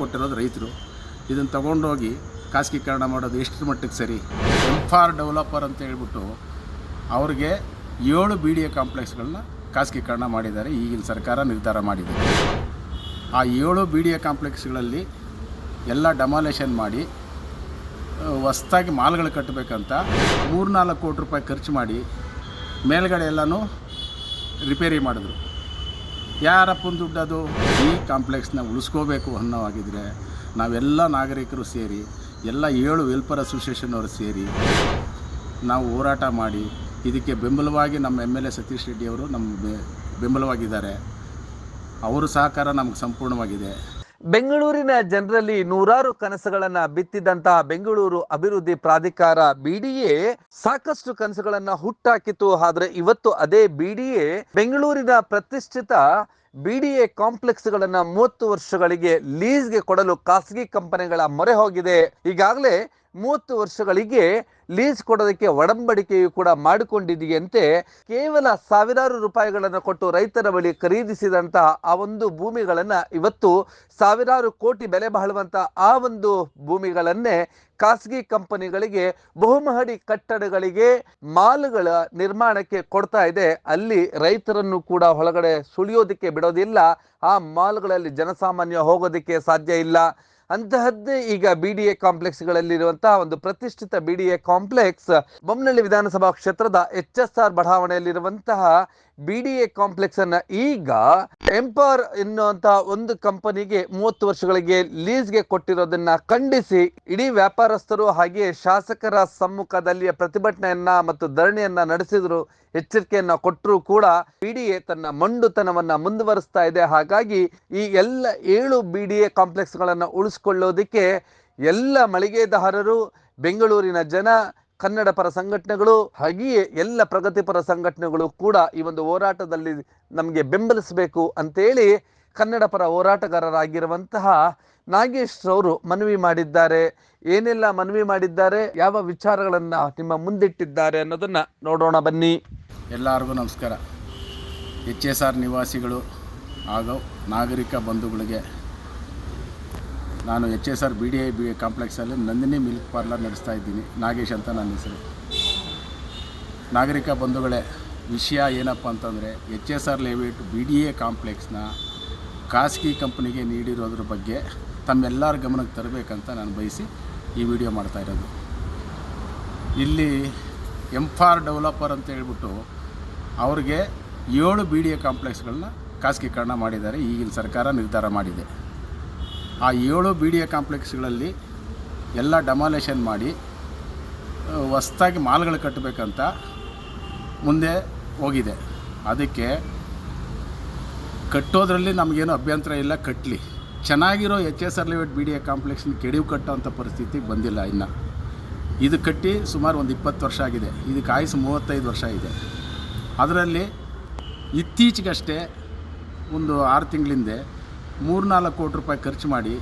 ಕೊಟ್ಟಿರೋದು ರೈತರು. ಇದನ್ನು ತಗೊಂಡೋಗಿ ಖಾಸಗೀಕರಣ ಮಾಡೋದು ಎಷ್ಟು ಮಟ್ಟಿಗೆ ಸರಿ? ಫಾರ್ ಡೆವಲಪರ್ ಅಂತ ಹೇಳ್ಬಿಟ್ಟು ಅವ್ರಿಗೆ ಏಳು ಬಿ ಡಿ ಎ ಕಾಂಪ್ಲೆಕ್ಸ್ಗಳನ್ನ ಖಾಸಗೀಕರಣ ಮಾಡಿದ್ದಾರೆ, ಈಗಿನ ಸರ್ಕಾರ ನಿರ್ಧಾರ ಮಾಡಿದೆ. ಆ ಏಳು ಬಿ ಡಿ ಎ ಕಾಂಪ್ಲೆಕ್ಸ್ಗಳಲ್ಲಿ ಎಲ್ಲ ಡಮಾಲೇಷನ್ ಮಾಡಿ ಹೊಸ್ತಾಗಿ ಮಾಲ್ಗಳು ಕಟ್ಟಬೇಕಂತ ಮೂರ್ನಾಲ್ಕು ಕೋಟಿ ರೂಪಾಯಿ ಖರ್ಚು ಮಾಡಿ ಮೇಲ್ಗಡೆ ಎಲ್ಲನೂ ರಿಪೇರಿ ಮಾಡಿದ್ರು. ಯಾರಪ್ಪನ ಅದು? ಈ ಕಾಂಪ್ಲೆಕ್ಸ್ನ ಉಳಿಸ್ಕೋಬೇಕು ಅನ್ನೋವಾಗಿದ್ದರೆ ನಾವೆಲ್ಲ ನಾಗರಿಕರು ಸೇರಿ, ಎಲ್ಲ ಏಳು ವೆಲ್ಫೇರ್ ಅಸೋಸಿಯೇಷನ್ ಅವರು ಸೇರಿ ನಾವು ಹೋರಾಟ ಮಾಡಿ, ಇದಕ್ಕೆ ಬೆಂಬಲವಾಗಿ ನಮ್ಮ ಎಂ ಎಲ್ ಎ ಸತೀಶ್ ರೆಡ್ಡಿಯವರು ನಮ್ಮ ಬೆಂಬಲವಾಗಿದ್ದಾರೆ. ಅವರ ಸಹಕಾರ ನಮಗೆ ಸಂಪೂರ್ಣವಾಗಿದೆ. ಬೆಂಗಳೂರಿನ ಜನರಲ್ಲಿ ನೂರಾರು ಕನಸುಗಳನ್ನ ಬಿತ್ತಿದಂತಹ ಬೆಂಗಳೂರು ಅಭಿವೃದ್ಧಿ ಪ್ರಾಧಿಕಾರ ಬಿಡಿಎ ಸಾಕಷ್ಟು ಕನಸುಗಳನ್ನ ಹುಟ್ಟಾಕಿತು ಆದ್ರೆ ಇವತ್ತು ಅದೇ ಬಿಡಿಎ ಬೆಂಗಳೂರಿನ ಪ್ರತಿಷ್ಠಿತ ಬಿಡಿಎ ಕಾಂಪ್ಲೆಕ್ಸ್ ಗಳನ್ನ ಮೂವತ್ತು ವರ್ಷಗಳಿಗೆ ಲೀಸ್ಗೆ ಕೊಡಲು ಖಾಸಗಿ ಕಂಪನಿಗಳ ಮೊರೆ ಹೋಗಿದೆ. ಈಗಾಗಲೇ ಮೂವತ್ತು ವರ್ಷಗಳಿಗೆ ಲೀಸ್ ಕೊಡೋದಕ್ಕೆ ಒಡಂಬಡಿಕೆಯು ಕೂಡ ಮಾಡಿಕೊಂಡಿದೆಯಂತೆ ಕೇವಲ ಸಾವಿರಾರು ರೂಪಾಯಿಗಳನ್ನು ಕೊಟ್ಟು ರೈತರ ಬಳಿ ಖರೀದಿಸಿದಂತಹ ಆ ಒಂದು ಭೂಮಿಗಳನ್ನು ಇವತ್ತು ಸಾವಿರಾರು ಕೋಟಿ ಬೆಲೆ ಬಾಳುವಂತ ಆ ಒಂದು ಭೂಮಿಗಳನ್ನೇ ಖಾಸಗಿ ಕಂಪನಿಗಳಿಗೆ, ಬಹುಮಹಡಿ ಕಟ್ಟಡಗಳಿಗೆ, ಮಾಲ್ಗಳ ನಿರ್ಮಾಣಕ್ಕೆ ಕೊಡ್ತಾ ಇದೆ. ಅಲ್ಲಿ ರೈತರನ್ನು ಕೂಡ ಒಳಗಡೆ ಸುಳಿಯೋದಕ್ಕೆ ಬಿಡೋದಿಲ್ಲ. ಆ ಮಾಲ್ಗಳಲ್ಲಿ ಜನಸಾಮಾನ್ಯ ಹೋಗೋದಕ್ಕೆ ಸಾಧ್ಯ ಇಲ್ಲ. ಅಂತಹದ್ದೇ ಈಗ ಬಿ ಡಿ ಎ ಕಾಂಪ್ಲೆಕ್ಸ್ಗಳಲ್ಲಿರುವಂತಹ ಒಂದು ಪ್ರತಿಷ್ಠಿತ B D A complex Bommanahalli ವಿಧಾನಸಭಾ ಕ್ಷೇತ್ರದ ಎಚ್ ಎಸ್ ಆರ್ ಬಡಾವಣೆಯಲ್ಲಿರುವಂತಹ ಬಿ ಡಿ ಎ ಕಾಂಪ್ಲೆಕ್ಸ್ ಅನ್ನ ಈಗ ಎಂಪರ್ ಎನ್ನುವಂತ ಒಂದು ಕಂಪನಿಗೆ ಮೂವತ್ತು ವರ್ಷಗಳಿಗೆ ಲೀಸ್ಗೆ ಕೊಟ್ಟಿರೋದನ್ನ ಖಂಡಿಸಿ, ಇಡೀ ವ್ಯಾಪಾರಸ್ಥರು ಹಾಗೆ ಶಾಸಕರ ಸಮ್ಮುಖದಲ್ಲಿ ಪ್ರತಿಭಟನೆಯನ್ನ ಮತ್ತು ಧರಣಿಯನ್ನ ನಡೆಸಿದ್ರು, ಎಚ್ಚರಿಕೆಯನ್ನ ಕೊಟ್ಟರು ಕೂಡ ಬಿಡಿಎ ತನ್ನ ಮಂಡುತನವನ್ನ ಮುಂದುವರಿಸ್ತಾ ಇದೆ. ಹಾಗಾಗಿ ಈ ಎಲ್ಲ ಏಳು ಬಿ ಡಿ ಎ ಕಾಂಪ್ಲೆಕ್ಸ್ಗಳನ್ನು ಉಳಿಸ್ಕೊಳ್ಳೋದಕ್ಕೆ ಎಲ್ಲ ಮಳಿಗೆದಾರರು, ಬೆಂಗಳೂರಿನ ಜನ ಕನ್ನಡ ಪರ ಸಂಘಟನೆಗಳು, ಹಾಗೆಯೇ ಎಲ್ಲ ಪ್ರಗತಿಪರ ಸಂಘಟನೆಗಳು ಕೂಡ ಈ ಒಂದು ಹೋರಾಟದಲ್ಲಿ ನಮಗೆ ಬೆಂಬಲಿಸಬೇಕು ಅಂತೇಳಿ ಕನ್ನಡ ಪರ ಹೋರಾಟಗಾರರಾಗಿರುವಂತಹ ನಾಗೇಶ್ ಅವರು ಮನವಿ ಮಾಡಿದ್ದಾರೆ. ಏನೆಲ್ಲ ಮನವಿ ಮಾಡಿದ್ದಾರೆ, ಯಾವ ವಿಚಾರಗಳನ್ನ ನಿಮ್ಮ ಮುಂದಿಟ್ಟಿದ್ದಾರೆ ಅನ್ನೋದನ್ನ ನೋಡೋಣ ಬನ್ನಿ. ಎಲ್ಲರಿಗೂ ನಮಸ್ಕಾರ. ಎಚ್ ಎಸ್ ಆರ್ ನಿವಾಸಿಗಳು ಹಾಗೂ ನಾಗರಿಕ ಬಂಧುಗಳಿಗೆ ನಾನು H S R B D I B ಕಾಂಪ್ಲೆಕ್ಸಲ್ಲಿ Nandini milk parlour ನಡೆಸ್ತಾ ಇದ್ದೀನಿ. ನಾಗೇಶ್ ಅಂತ ನನ್ನ ಹೆಸರು. ನಾಗರಿಕ ಬಂಧುಗಳೇ, ವಿಷಯ ಏನಪ್ಪ ಅಂತಂದರೆ, H S R layout B D A ಕಾಂಪ್ಲೆಕ್ಸ್ನ ಖಾಸಗಿ ಕಂಪ್ನಿಗೆ ನೀಡಿರೋದ್ರ ಬಗ್ಗೆ ತಮ್ಮೆಲ್ಲರ ಗಮನಕ್ಕೆ ತರಬೇಕಂತ ನಾನು ಬಯಸಿ ಈ ವಿಡಿಯೋ ಮಾಡ್ತಾ ಇರೋದು. ಇಲ್ಲಿ ಎಂಫಾರ್ ಡೆವಲಪರ್ ಅಂತ ಹೇಳ್ಬಿಟ್ಟು ಅವ್ರಿಗೆ ಏಳು ಬಿ ಡಿ ಎ ಕಾಂಪ್ಲೆಕ್ಸ್ಗಳನ್ನ ಖಾಸಗೀಕರಣ ಮಾಡಿದ್ದಾರೆ. ಈಗಿನ ಸರ್ಕಾರ ನಿರ್ಧಾರ ಮಾಡಿದೆ. ಆ ಏಳು ಬಿ ಡಿ ಎ ಕಾಂಪ್ಲೆಕ್ಸ್ಗಳಲ್ಲಿ ಎಲ್ಲ ಡಮಾಲೇಷನ್ ಮಾಡಿ ಹೊಸ್ದಾಗಿ ಮಾಲ್ಗಳು ಕಟ್ಟಬೇಕಂತ ಮುಂದೆ ಹೋಗಿದೆ. ಅದಕ್ಕೆ ಕಟ್ಟೋದ್ರಲ್ಲಿ ನಮಗೇನು ಅಭ್ಯಂತರ ಇಲ್ಲ ಕಟ್ಟಲಿ ಚೆನ್ನಾಗಿರೋ H S R layout B D A ಕಾಂಪ್ಲೆಕ್ಸ್ನ ಕೆಡಿವು ಕಟ್ಟೋಂಥ ಪರಿಸ್ಥಿತಿ ಬಂದಿಲ್ಲ ಇನ್ನು. ಇದು ಕಟ್ಟಿ ಸುಮಾರು ಒಂದು ಇಪ್ಪತ್ತು ವರ್ಷ ಆಗಿದೆ. ಇದಕ್ಕೆ ಕಾಯಿಸಿ ಮೂವತ್ತೈದು ವರ್ಷ ಇದೆ ಅದರಲ್ಲಿ ಇತ್ತೀಚೆಗಷ್ಟೇ ಒಂದು ಆರು ತಿಂಗಳಿಂದೆ ಮೂರ್ನಾಲ್ಕು ಕೋಟಿ ರೂಪಾಯಿ ಖರ್ಚು ಮಾಡಿ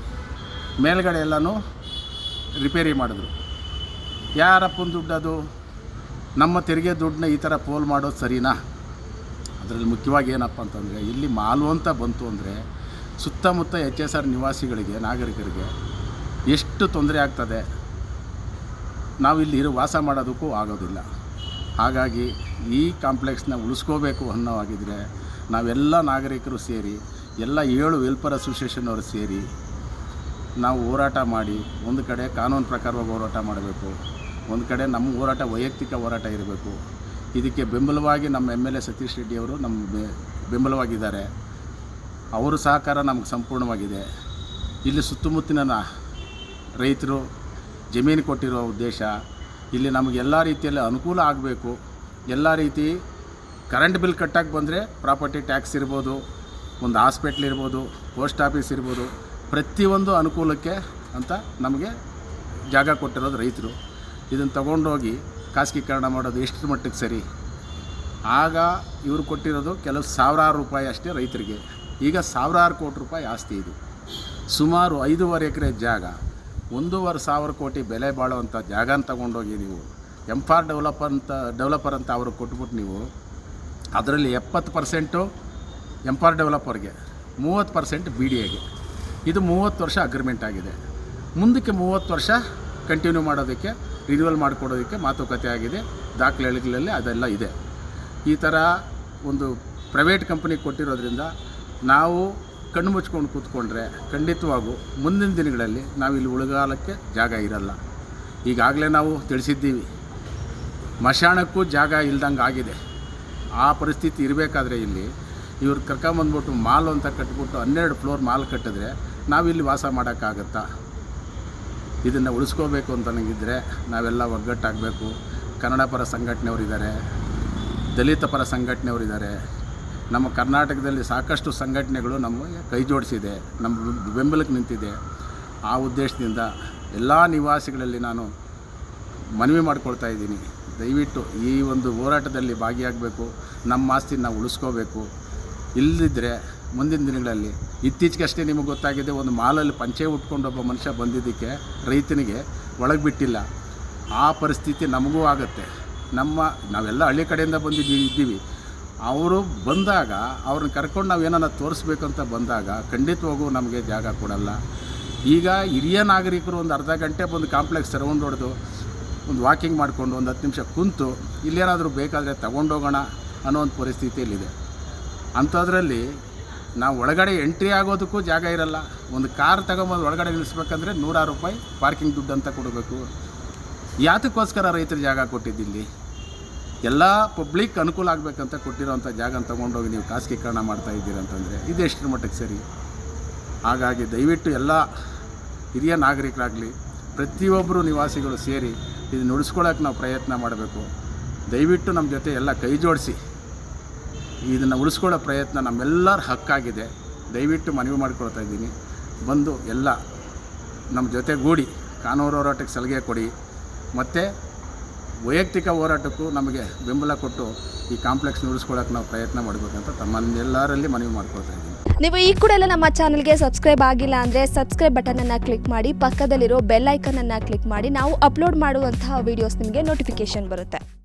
ಮೇಲ್ಗಡೆ ಎಲ್ಲನೂ ರಿಪೇರಿ ಮಾಡಿದ್ರು. ಯಾರಪ್ಪನ ದುಡ್ಡು ಅದು? ನಮ್ಮ ತೆರಿಗೆ ದುಡ್ಡನ್ನ ಈ ಥರ ಪೋಲ್ ಮಾಡೋದು ಸರಿನಾ? ಅದರಲ್ಲಿ ಮುಖ್ಯವಾಗಿ ಏನಪ್ಪ ಅಂತಂದರೆ, ಇಲ್ಲಿ ಮಾಲು ಅಂತ ಬಂತು ಅಂದರೆ ಸುತ್ತಮುತ್ತ ಎಚ್ ಎಸ್ ಆರ್ ನಿವಾಸಿಗಳಿಗೆ, ನಾಗರಿಕರಿಗೆ ಎಷ್ಟು ತೊಂದರೆ ಆಗ್ತದೆ? ನಾವು ಇಲ್ಲಿ ಇರೋ ವಾಸ ಮಾಡೋದಕ್ಕೂ ಆಗೋದಿಲ್ಲ. ಹಾಗಾಗಿ ಈ ಕಾಂಪ್ಲೆಕ್ಸ್ನ ಉಳಿಸ್ಕೋಬೇಕು ಅನ್ನೋ ಆಗಿದ್ದರೆ ನಾವೆಲ್ಲ ನಾಗರಿಕರು ಸೇರಿ ಎಲ್ಲ ಏಳು ವೆಲ್ಫೇರ್ ಅಸೋಸಿಯೇಷನ್ ಅವರು ಸೇರಿ ನಾವು ಹೋರಾಟ ಮಾಡಿ, ಒಂದು ಕಡೆ ಕಾನೂನು ಪ್ರಕಾರವಾಗಿ ಹೋರಾಟ ಮಾಡಬೇಕು, ಒಂದು ಕಡೆ ನಮ್ಮ ಹೋರಾಟ ವೈಯಕ್ತಿಕ ಹೋರಾಟ ಇರಬೇಕು. ಇದಕ್ಕೆ ಬೆಂಬಲವಾಗಿ ನಮ್ಮ M L A Satish Reddy ಅವರು ನಮ್ಮ ಬೆಂಬಲವಾಗಿದ್ದಾರೆ. ಅವರ ಸಹಕಾರ ನಮಗೆ ಸಂಪೂರ್ಣವಾಗಿದೆ. ಇಲ್ಲಿ ಸುತ್ತಮುತ್ತಲಿನ ರೈತರು ಜಮೀನು ಕೊಟ್ಟಿರೋ ಉದ್ದೇಶ, ಇಲ್ಲಿ ನಮಗೆ ಎಲ್ಲ ರೀತಿಯಲ್ಲಿ ಅನುಕೂಲ ಆಗಬೇಕು. ಎಲ್ಲ ರೀತಿ ಕರೆಂಟ್ ಬಿಲ್ ಕಟ್ಟಕ್ಕೆ ಬಂದರೆ ಪ್ರಾಪರ್ಟಿ ಟ್ಯಾಕ್ಸ್ ಇರ್ಬೋದು. ಒಂದು ಹಾಸ್ಪಿಟ್ಲ್ ಇರ್ಬೋದು, ಪೋಸ್ಟ್ ಆಫೀಸ್ ಇರ್ಬೋದು, ಪ್ರತಿಯೊಂದು ಅನುಕೂಲಕ್ಕೆ ಅಂತ ನಮಗೆ ಜಾಗ ಕೊಟ್ಟಿರೋದು ರೈತರು. ಇದನ್ನು ತಗೊಂಡೋಗಿ ಖಾಸಗೀಕರಣ ಮಾಡೋದು ಎಷ್ಟು ಮಟ್ಟಿಗೆ ಸರಿ? ಆಗ ಇವರು ಕೊಟ್ಟಿರೋದು ಕೆಲವು ಸಾವಿರಾರು ರೂಪಾಯಿ ಅಷ್ಟೇ ರೈತರಿಗೆ. ಈಗ ಸಾವಿರಾರು ಕೋಟಿ ರೂಪಾಯಿ ಆಸ್ತಿ ಇದು. ಸುಮಾರು ಐದೂವರೆ ಎಕರೆ ಜಾಗ, ಒಂದೂವರೆ ಸಾವಿರ ಕೋಟಿ ಬೆಲೆ ಬಾಳುವಂಥ ಜಾಗನ ತಗೊಂಡೋಗಿ ನೀವು ಎಂಫಾರ್ ಡೆವಲಪರ್ ಅಂತ ಡೆವಲಪರ್ ಅಂತ ಅವರು ಕೊಟ್ಬಿಟ್ಟು ನೀವು, ಅದರಲ್ಲಿ ಎಪ್ಪತ್ತು ಪರ್ಸೆಂಟು ಎಂಫಾರ್ ಡೆವಲಪರ್ಗೆ ಮೂವತ್ತು ಪರ್ಸೆಂಟ್ ಬಿ ಡಿ ಎಗೆ ಇದು ಮೂವತ್ತು ವರ್ಷ ಅಗ್ರಿಮೆಂಟ್ ಆಗಿದೆ. ಮುಂದಕ್ಕೆ ಮೂವತ್ತು ವರ್ಷ ಕಂಟಿನ್ಯೂ ಮಾಡೋದಕ್ಕೆ ರಿನ್ಯೂವಲ್ ಮಾಡಿಕೊಡೋದಕ್ಕೆ ಮಾತುಕತೆ ಆಗಿದೆ. ದಾಖಲೆಗಳಲ್ಲಿ ಅದೆಲ್ಲ ಇದೆ. ಈ ಥರ ಒಂದು ಪ್ರೈವೇಟ್ ಕಂಪ್ನಿಗೆ ಕೊಟ್ಟಿರೋದ್ರಿಂದ ನಾವು ಕಣ್ಣು ಮುಚ್ಕೊಂಡು ಕೂತ್ಕೊಂಡ್ರೆ ಖಂಡಿತವಾಗೂ ಮುಂದಿನ ದಿನಗಳಲ್ಲಿ ನಾವು ಇಲ್ಲಿ ಉಳಿಗಾಲಕ್ಕೆ ಜಾಗ ಇರಲ್ಲ. ಈಗಾಗಲೇ ನಾವು ತಿಳಿಸಿದ್ದೀವಿ. ಮಶಾಣಕ್ಕೂ ಜಾಗ ಇಲ್ದಂಗೆ ಆಗಿದೆ ಆ ಪರಿಸ್ಥಿತಿ ಇರಬೇಕಾದ್ರೆ ಇಲ್ಲಿ ಇವ್ರು ಕರ್ಕೊಂಬಂದ್ಬಿಟ್ಟು ಮಾಲ್ ಅಂತ ಕಟ್ಬಿಟ್ಟು ಹನ್ನೆರಡು ಫ್ಲೋರ್ ಮಾಲ್ ಕಟ್ಟಿದ್ರೆ ನಾವಿಲ್ಲಿ ವಾಸ ಮಾಡೋಕ್ಕಾಗತ್ತಾ? ಇದನ್ನು ಉಳಿಸ್ಕೋಬೇಕು ಅಂತ ನನಗಿದ್ದರೆ ನಾವೆಲ್ಲ ಒಗ್ಗಟ್ಟಾಗಬೇಕು. ಕನ್ನಡ ಪರ ಸಂಘಟನೆಯವರಿದ್ದಾರೆ ದಲಿತ ಪರ ಸಂಘಟನೆಯವರಿದ್ದಾರೆ ನಮ್ಮ ಕರ್ನಾಟಕದಲ್ಲಿ ಸಾಕಷ್ಟು ಸಂಘಟನೆಗಳು ನಮಗೆ ಕೈ ಜೋಡಿಸಿದೆ, ನಮ್ಮ ಬೆಂಬಲಕ್ಕೆ ನಿಂತಿದೆ. ಆ ಉದ್ದೇಶದಿಂದ ಎಲ್ಲ ನಿವಾಸಿಗಳಲ್ಲಿ ನಾನು ಮನವಿ ಮಾಡ್ಕೊಳ್ತಾ ಇದ್ದೀನಿ. ದಯವಿಟ್ಟು ಈ ಒಂದು ಹೋರಾಟದಲ್ಲಿ ಭಾಗಿಯಾಗಬೇಕು. ನಮ್ಮ ಆಸ್ತಿನ ನಾವು ಉಳಿಸ್ಕೋಬೇಕು. ಇಲ್ಲದಿದ್ದರೆ ಮುಂದಿನ ದಿನಗಳಲ್ಲಿ ಇತ್ತೀಚೆಗಷ್ಟೇ ನಿಮಗೆ ಗೊತ್ತಾಗಿದೆ, ಒಂದು ಮಾಲಲ್ಲಿ ಪಂಚೆ ಉಟ್ಕೊಂಡು ಒಬ್ಬ ಮನುಷ್ಯ ಬಂದಿದ್ದಕ್ಕೆ ರೈತನಿಗೆ ಒಳಗೆ ಬಿಟ್ಟಿಲ್ಲ. ಆ ಪರಿಸ್ಥಿತಿ ನಮಗೂ ಆಗುತ್ತೆ. ನಮ್ಮ, ನಾವೆಲ್ಲ ಹಳ್ಳಿ ಕಡೆಯಿಂದ ಬಂದಿದ್ದೀವಿ, ಇದ್ದೀವಿ. ಅವರು ಬಂದಾಗ, ಅವ್ರನ್ನ ಕರ್ಕೊಂಡು ನಾವು ಏನನ್ನ ತೋರಿಸ್ಬೇಕಂತ ಬಂದಾಗ ಖಂಡಿತವಾಗೂ ನಮಗೆ ಜಾಗ ಕೊಡಲ್ಲ. ಈಗ ಹಿರಿಯ ನಾಗರಿಕರು ಒಂದು ಅರ್ಧ ಗಂಟೆ ಬಂದು ಕಾಂಪ್ಲೆಕ್ಸ್ ರೌಂಡ್ ಹೊಡೆದು ಒಂದು ವಾಕಿಂಗ್ ಮಾಡಿಕೊಂಡು ಒಂದು ಹತ್ತು ನಿಮಿಷ ಕುಂತು, ಇಲ್ಲೇನಾದರೂ ಬೇಕಾದರೆ ತಗೊಂಡೋಗೋಣ ಅನ್ನೋ ಒಂದು ಪರಿಸ್ಥಿತಿಯಲ್ಲಿದೆ. ಅಂಥದ್ರಲ್ಲಿ ನಾವು ಒಳಗಡೆ ಎಂಟ್ರಿ ಆಗೋದಕ್ಕೂ ಜಾಗ ಇರಲ್ಲ. ಒಂದು ಕಾರ್ ತಗೊಂಬಂದು ಒಳಗಡೆ ನಿಲ್ಲಿಸ್ಬೇಕಂದ್ರೆ ನೂರಾರು ರೂಪಾಯಿ ಪಾರ್ಕಿಂಗ್ ದುಡ್ಡು ಅಂತ ಕೊಡಬೇಕು. ಯಾತಕ್ಕೋಸ್ಕರ ರೈತರು ಜಾಗ ಕೊಟ್ಟಿದ್ದಿಲ್ಲಿ? ಎಲ್ಲ ಪಬ್ಲಿಕ್ ಅನುಕೂಲ ಆಗಬೇಕಂತ ಕೊಟ್ಟಿರೋಂಥ ಜಾಗ ತೊಗೊಂಡೋಗಿ ನೀವು ಖಾಸಗೀಕರಣ ಮಾಡ್ತಾ ಇದ್ದೀರ ಅಂತಂದರೆ ಇದು ಎಷ್ಟರ ಮಟ್ಟಕ್ಕೆ ಸರಿ? ಹಾಗಾಗಿ ದಯವಿಟ್ಟು ಎಲ್ಲ ಹಿರಿಯ ನಾಗರಿಕರಾಗಲಿ, ಪ್ರತಿಯೊಬ್ಬರು ನಿವಾಸಿಗಳು ಸೇರಿ ಇದು ನುಡಿಸ್ಕೊಳ್ಳೋಕೆ ನಾವು ಪ್ರಯತ್ನ ಮಾಡಬೇಕು. ದಯವಿಟ್ಟು ನಮ್ಮ ಜೊತೆ ಎಲ್ಲ ಕೈ ಜೋಡಿಸಿ ಇದನ್ನು ಉಳಿಸ್ಕೊಳ್ಳೋ ಪ್ರಯತ್ನ ನಮ್ಮೆಲ್ಲರ ಹಕ್ಕಾಗಿದೆ. ದಯವಿಟ್ಟು ಮನವಿ ಮಾಡ್ಕೊಳ್ತಾ ಇದ್ದೀನಿ. ಬಂದು ಎಲ್ಲ ನಮ್ಮ ಜೊತೆಗೂಡಿ ಕಾನೂನು ಹೋರಾಟಕ್ಕೆ ಸಲಿಗೆ ಕೊಡಿ. ಮತ್ತು ವೈಯಕ್ತಿಕ ಹೋರಾಟಕ್ಕೂ ನಮಗೆ ಬೆಂಬಲ ಕೊಟ್ಟು ಈ ಕಾಂಪ್ಲೆಕ್ಸ್ನ ಉಳಿಸ್ಕೊಳ್ಳೋಕೆ ನಾವು ಪ್ರಯತ್ನ ಮಾಡಬೇಕಂತ ತಮ್ಮನ್ನೆಲ್ಲರಲ್ಲಿ ಮನವಿ ಮಾಡ್ಕೊಳ್ತಾ ಇದ್ದೀನಿ. ನೀವು ಈ ಕೂಡ ಎಲ್ಲ ನಮ್ಮ ಚಾನಲ್ಗೆ ಸಬ್ಸ್ಕ್ರೈಬ್ ಆಗಿಲ್ಲ ಅಂದರೆ ಸಬ್ಸ್ಕ್ರೈಬ್ ಬಟನನ್ನು ಕ್ಲಿಕ್ ಮಾಡಿ, ಪಕ್ಕದಲ್ಲಿರೋ ಬೆಲ್ ಐಕನನ್ನು ಕ್ಲಿಕ್ ಮಾಡಿ, ನಾವು ಅಪ್ಲೋಡ್ ಮಾಡುವಂತಹ ವೀಡಿಯೋಸ್ ನಿಮಗೆ ನೋಟಿಫಿಕೇಶನ್ ಬರುತ್ತೆ.